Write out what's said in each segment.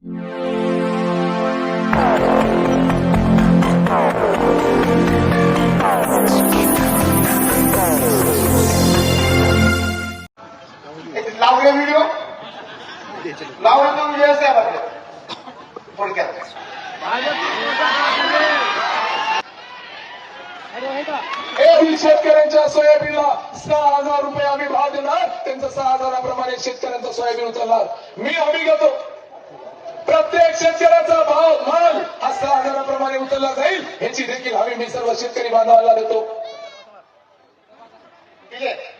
लावले व्हिडिओ लावले तो व्हिडिओ साहेबांकडे थोडक्यात. हे शेतकऱ्यांच्या सोयाबीनला सहा हजार रुपये आम्ही भाव देणार. त्यांचं सहा हजाराप्रमाणे शेतकऱ्यांचं सोयाबीन उचलणार. मी हमी घेतो प्रत्येक शेतकऱ्याचा भाव माल हा सहा हजाराप्रमाणे उचलला जाईल. ह्याची देखील हमी मी सर्व शेतकरी बांधवाला देतो. ठीक? आहे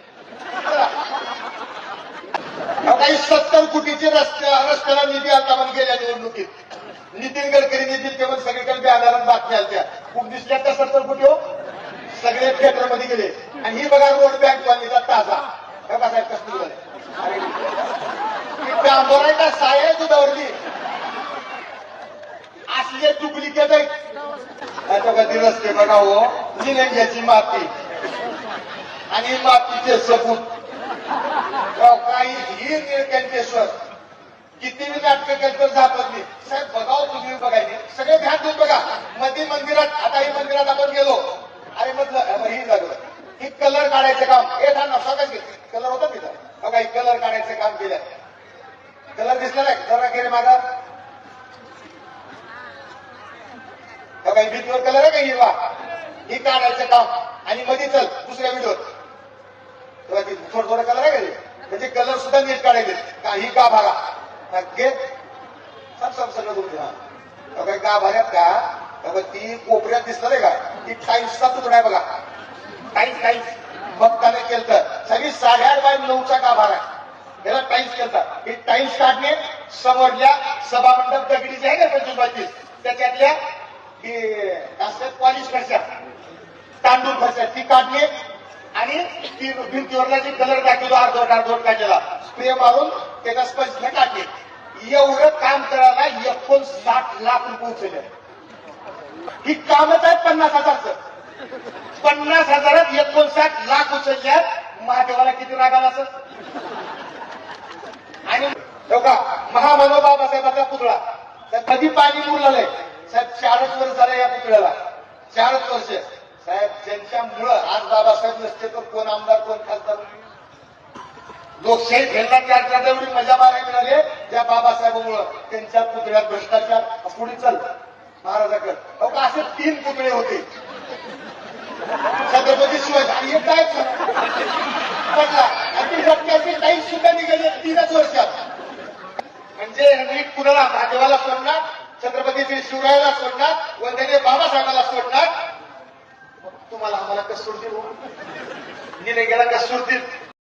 काही सत्तर कोटीचे रस्त्याला निधी आता पण गेल्या निवडणुकीत. नितीन गडकरी निधी केवळ सगळीकडे बॅनरात बातम्या आल्या खूप दिसल्या त्या सत्तर कोटी हो. सगळे थिएटरमध्ये गेले. आणि ही बघा रोड बँक कॉलनीचा ताजा. बघा साहेब कसं झालं अरे का दुधावरती कधी रस्ते बघा हो निलंग्याची माती आणि मातीचे सबूत काही ही निळकंठेश्वर किती मी नाटकं केलं तर जातात साहेब बघाव तुम्ही बघायचे सगळे ध्यान देऊन बघा मध्ये मंदिरात आता ही मंदिरात आपण गेलो अरे म्हटलं ही लागलं ही कलर काढायचं काम हे था नसा काय कलर होता तिथं बघा ही कलर काढायचं काम केलं कलर दिसला नाही जरा काही भीतीवर कलर आहे का हिरवा? ही काढायचं काम. आणि मध्ये चल दुसऱ्या व्हिडिओत तेव्हा थोडं थोडं कलर आहे का ते? म्हणजे कलर सुद्धा नीट काढायचे. काही का भागा? घे? सब सब सगळं तुमचं काही का भागात का? बाबा ती कोपऱ्यात दिसणार आहे का? ती टाईल्सचा तुकडा आहे बघा. टाईल्स टाईल्स बघताना केलं तर? सगळी साडेआठ बाय नऊचा का भाग आहे? याला टाईल्स केलता. हे टाईल्स काढणे समोरल्या सभामंडप दगडीचे आहे ना पंचवीस पंचवीस त्याच्यातल्या की असं पॉलिश फरशा तांदूळ फरशा ती काढली आणि ती भिंतीवरला जे कलर टाकलेलो अर्धवट अर्धवट काढलेला स्प्रे मारून त्याचा स्पंजने काढले एवढं काम करायला एकोणसाठ लाख रुपये उचलले. ही कामच आहेत पन्नास हजारचं. पन्नास हजारात एकोणसाठ लाख उचलल्यात महादेवाला किती राग आला असं आणि हो का? महामानव बाबासाहेबांचा पुतळा. तर कधी पाणी मुरलेलं आहे? साहेब चारच वर्ष झाले या पुतळ्याला. चारच वर्ष. साहेब ज्यांच्यामुळं आज बाबासाहेब नसते तर कोण आमदार कोण खासदार? लोकशाही खेळण्यात त्या एवढी मजा मारायला मिळाली त्या बाबासाहेबांमुळं. त्यांच्या पुतळ्यात भ्रष्टाचार पुढे चल. महाराजाकडे. अहो का असे तीन पुतळे होते? छत्रपती शिवाजी. हे काय पडला. आणि ती टाईम सुद्धा निघाले तीनच वर्षात. म्हणजे नीट कुणाला? महादेवाला सोडणार? छत्रपती श्री शिवरायाला सोडणार वंदनीय बाबासाहेबाला सोडणार मग तुम्हाला आम्हाला कसं देऊ हो? निलंग्याला कसं